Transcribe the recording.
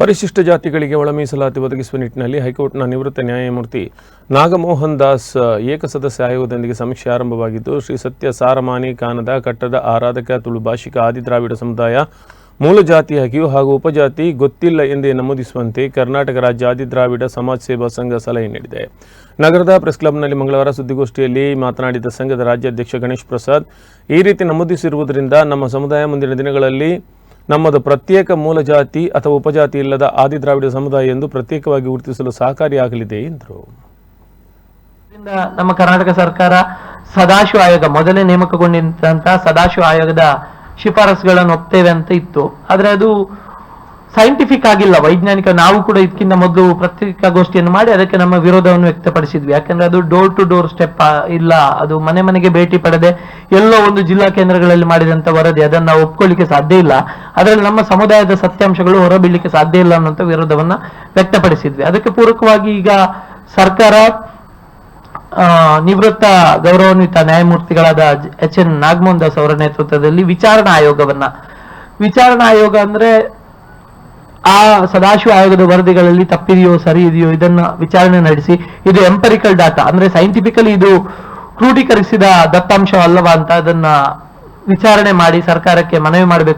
ಪರಿಶಿಷ್ಟ ಜಾತಿಗಳಿಗೆ ಒಳ ಮೀಸಲಾತಿ ಒದಗಿಸುವ ನಿಟ್ಟಿನಲ್ಲಿ ಹೈಕೋರ್ಟ್ನ ನಿವೃತ್ತ ನ್ಯಾಯಮೂರ್ತಿ ನಾಗಮೋಹನ್ ದಾಸ್ ಏಕಸದಸ್ಯ ಆಯೋಗದೊಂದಿಗೆ ಸಮೀಕ್ಷೆ ಆರಂಭವಾಗಿದ್ದು, ಶ್ರೀ ಸತ್ಯ ಸಾರಮಾನಿ ಕಾನದ ಕಟ್ಟದ ಆರಾಧಕ ತುಳು ಭಾಷಿಕ ಆದಿದ್ರಾವಿಡ ಸಮುದಾಯ ಮೂಲ ಜಾತಿಯಾಗಿಯೂ ಹಾಗೂ ಉಪಜಾತಿ ಗೊತ್ತಿಲ್ಲ ಎಂದೇ ನಮೂದಿಸುವಂತೆ ಕರ್ನಾಟಕ ರಾಜ್ಯ ಆದಿದ್ರಾವಿಡ ಸಮಾಜ ಸೇವಾ ಸಂಘ ಸಲಹೆ ನೀಡಿದೆ. ನಗರದ ಪ್ರೆಸ್ ಕ್ಲಬ್ನಲ್ಲಿ ಮಂಗಳವಾರ ಸುದ್ದಿಗೋಷ್ಠಿಯಲ್ಲಿ ಮಾತನಾಡಿದ ಸಂಘದ ರಾಜ್ಯಾಧ್ಯಕ್ಷ ಗಣೇಶ್ ಪ್ರಸಾದ್, ಈ ರೀತಿ ನಮೂದಿಸಿರುವುದರಿಂದ ನಮ್ಮ ಸಮುದಾಯ ಮುಂದಿನ ದಿನಗಳಲ್ಲಿ ನಮ್ಮದು ಪ್ರತ್ಯೇಕ ಮೂಲ ಜಾತಿ ಅಥವಾ ಉಪಜಾತಿ ಇಲ್ಲದ ಆದಿದ್ರಾವಿಡ ಸಮುದಾಯ ಎಂದು ಪ್ರತ್ಯೇಕವಾಗಿ ಗುರುತಿಸಲು ಸಹಕಾರಿಯಾಗಲಿದೆ ಎಂದರು. ನಮ್ಮ ಕರ್ನಾಟಕ ಸರ್ಕಾರ ಸದಾಶಿವ ಆಯೋಗ, ಮೊದಲೇ ನೇಮಕಗೊಂಡಿದ್ದಂತಹ ಸದಾಶಿವ ಆಯೋಗದ ಶಿಫಾರಸುಗಳನ್ನು ಒಪ್ತೇವೆ ಅಂತ ಇತ್ತು. ಆದ್ರೆ ಅದು ಸೈಂಟಿಫಿಕ್ ಆಗಿಲ್ಲ, ವೈಜ್ಞಾನಿಕ ನಾವು ಕೂಡ ಇದಕ್ಕಿಂತ ಮೊದಲು ಪತ್ರಿಕಾಗೋಷ್ಠಿಯನ್ನು ಮಾಡಿ ಅದಕ್ಕೆ ನಮ್ಮ ವಿರೋಧವನ್ನು ವ್ಯಕ್ತಪಡಿಸಿದ್ವಿ. ಯಾಕಂದ್ರೆ ಅದು ಡೋರ್ ಟು ಡೋರ್ ಸ್ಟೆಪ್ ಇಲ್ಲ, ಅದು ಮನೆ ಮನೆಗೆ ಭೇಟಿ ಪಡೆದೆ ಎಲ್ಲೋ ಒಂದು ಜಿಲ್ಲಾ ಕೇಂದ್ರಗಳಲ್ಲಿ ಮಾಡಿದಂತ ವರದಿ, ಅದನ್ನು ಒಪ್ಕೊಳ್ಳಿಕ್ಕೆ ಸಾಧ್ಯ ಇಲ್ಲ. ಅದರಲ್ಲಿ ನಮ್ಮ ಸಮುದಾಯದ ಸತ್ಯಾಂಶಗಳು ಹೊರಬೀಳಲಿಕ್ಕೆ ಸಾಧ್ಯ ಇಲ್ಲ ಅನ್ನುವಂಥ ವಿರೋಧವನ್ನ ವ್ಯಕ್ತಪಡಿಸಿದ್ವಿ. ಅದಕ್ಕೆ ಪೂರಕವಾಗಿ ಈಗ ಸರ್ಕಾರ ನಿವೃತ್ತ ಗೌರವಾನ್ವಿತ ನ್ಯಾಯಮೂರ್ತಿಗಳಾದ ಎಚ್ ಎನ್ ನಾಗಮೋಹನ್ ದಾಸ್ ಅವರ ನೇತೃತ್ವದಲ್ಲಿ ವಿಚಾರಣಾ ಆಯೋಗವನ್ನ. ವಿಚಾರಣಾ ಆಯೋಗ ಅಂದ್ರೆ ಆ ಸದಾಶಿವ ಆಯೋಗದ ವರದಿಗಳಲ್ಲಿ ತಪ್ಪಿದೆಯೋ ಸರಿ ಇದೆಯೋ ಇದನ್ನ ವಿಚಾರಣೆ ನಡೆಸಿ ಇದು ಎಂಪರಿಕಲ್ ಡಾಟಾ. ಅಂದ್ರೆ ಸೈಂಟಿಫಿಕಲಿ ಇದು ಕ್ರೋಢೀಕರಿಸಿದ ದತ್ತಾಂಶ ಅಲ್ಲವಾ ಅಂತ ಅದನ್ನ ವಿಚಾರಣೆ ಮಾಡಿ ಸರ್ಕಾರಕ್ಕೆ ಮನವಿ ಮಾಡಬೇಕು